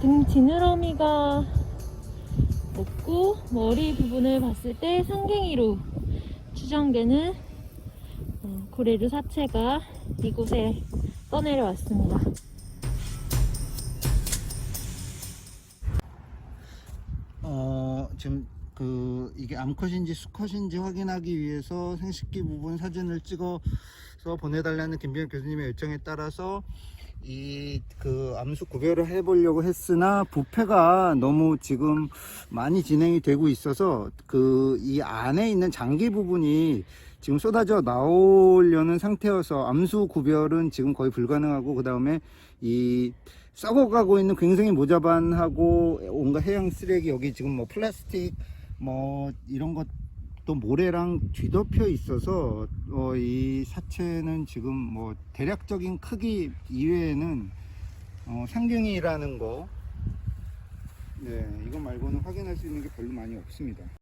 등 지느러미가 없고 머리 부분을 봤을 때 상갱이로 추정되는 어, 고래류 사체가 이곳에 떠내려왔습니다. 어, 지금 그 이게 암컷인지 수컷인지 확인하기 위해서 생식기 부분 사진을 찍어서 보내달라는 김병현 교수님의 요청에 따라서 이 그 암수 구별을 해보려고 했으나 부패가 너무 지금 많이 진행이 되고 있어서 그 이 안에 있는 장기 부분이 지금 쏟아져 나오려는 상태여서 암수 구별은 지금 거의 불가능하고 그 다음에 이 썩어가고 있는 굉장히 모자반하고 온갖 해양 쓰레기 여기 지금 뭐 플라스틱 뭐 이런 것 도 모래랑 뒤덮여 있어서 어, 이 사체는 지금 뭐 대략적인 크기 이외에는 어, 상경이라는 거 네, 이거 말고는 확인할 수 있는 게 별로 많이 없습니다.